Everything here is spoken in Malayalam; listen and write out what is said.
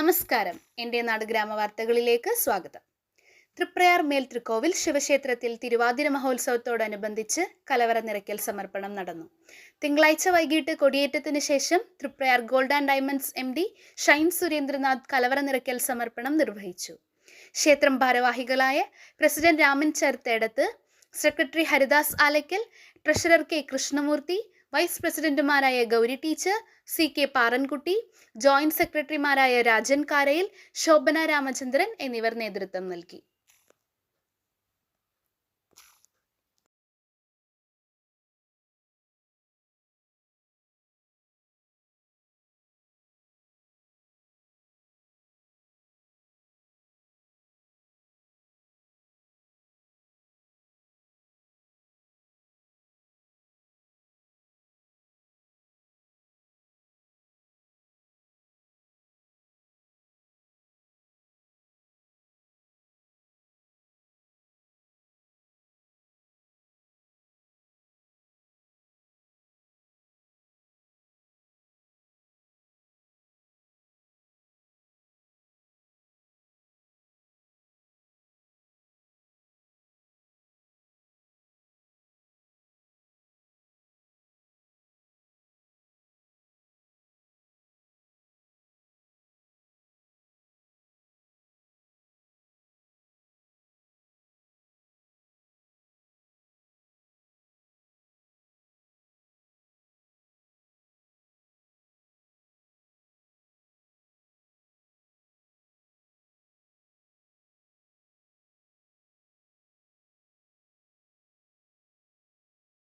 നമസ്കാരം. എന്റെ നാട് ഗ്രാമ വാർത്തകളിലേക്ക് സ്വാഗതം. തൃപ്രയാർ മേൽ തൃക്കോവിൽ ശിവക്ഷേത്രത്തിൽ തിരുവാതിര മഹോത്സവത്തോടനുബന്ധിച്ച് കലവറ നിറയ്ക്കൽ സമർപ്പണം നടന്നു. തിങ്കളാഴ്ച വൈകിട്ട് കൊടിയേറ്റത്തിന് ശേഷം Triprayar gold and diamonds M D Shine Surendranath കലവറ നിറയ്ക്കൽ സമർപ്പണം നിർവഹിച്ചു. ക്ഷേത്രം ഭാരവാഹികളായ president Raman Cherthedath secretary Haridas Alackal treasurer K Krishnamoorthy vice പ്രസിഡന്റുമാരായ Gowri teacher C K Parankutty joint സെക്രട്ടറിമാരായ രാജൻ കാരയിൽ ശോഭന രാമചന്ദ്രൻ എന്നിവർ നേതൃത്വം നൽകി.